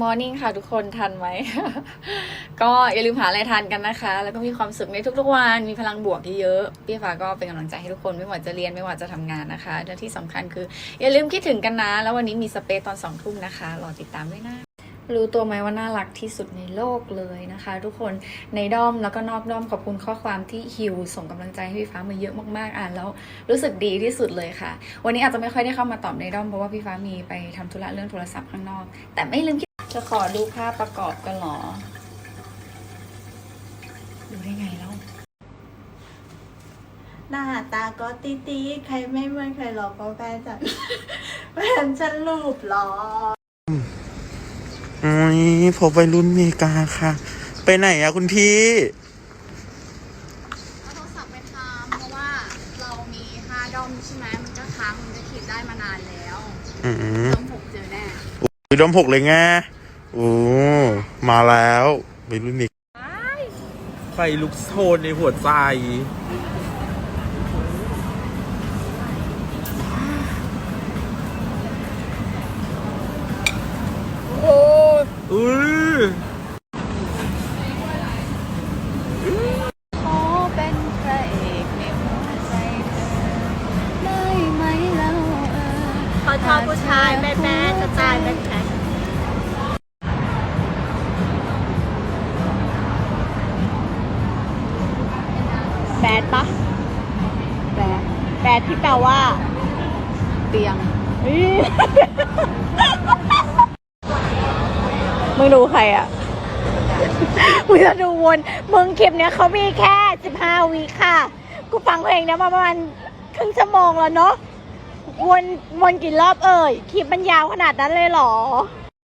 มอร์นิ่งค่ะทุกคนทันไหม ก็อย่าลืมหาอะไรทานกันนะคะ แล้วก็มีความสุขในทุกๆวัน มีพลังบวกที่เยอะพี่ฟ้าก็เป็นกำลังใจให้ทุกคนไม่ว่าจะเรียนไม่ว่าจะทำงานนะคะและที่สำคัญคือ อย่าลืมคิดถึงกันนะ แล้ววันนี้มีสเปซตอนสองทุ่มนะคะรอติดตามด้วยนะรู้ตัวไหมว่าน่ารักที่สุดในโลกเลยนะคะ ทุกคนในด้อมแล้วก็นอกด้อมขอบคุณข้อความที่ฮิวส่งกำลังใจให้พี่ฟ้ามาเยอะมากๆอ่านแล้วรู้สึกดีที่สุดเลยค่ะ วันนี้อาจจะไม่ค่อยได้เข้ามาตอบในด้อมเพราะว่าพี่ฟ้ามีไปทำธุระเรื่องโทรศัพท์ข้างนอก แต่ไม่ลืมคิด จะขอดูภาพประกอบกันเหรอ ดูได้ไงแล้ว หน้าตาก็ตีตีๆใครไม่เหมือนใครหรอกก็แฟนจัดแฟนฉันรูปหรอโอ้ยพบวัยรุ่นเมกาค่ะ ไปไหนอะคุณพี่ เอาโทรศัพท์ไปทำเพราะว่าเรามีห้าด้อมใช่ไหมมันก็ค้างมันจะขีดได้มานานแล้วอืมด้อมหกเจอแน่คือดอมหกเลยไง โอ้มาแล้ววัยรุ่นเมกาไฟลุกโชนในหัวใจ โอ้อุ้ยขอเป็นพระเอกในหัวใจเธอได้ไหมแล้วเออพอชอบผู้ชายแบดแบดจะตายแบดแบ ดแบดปะแบดแบดที่แปลว่า เตียงมึงดูใครอะ มึงจะดูวน มึงคลิปเนี้ยเขามีแค่ 15วิค่ะ กูฟังเพลงเนี้ยมาประมาณครึ่งชั่วโมงแล้วเนาะ วนวนกี่รอบเอ่ย คลิปมันยาวขนาดนั้นเลยเหรอเ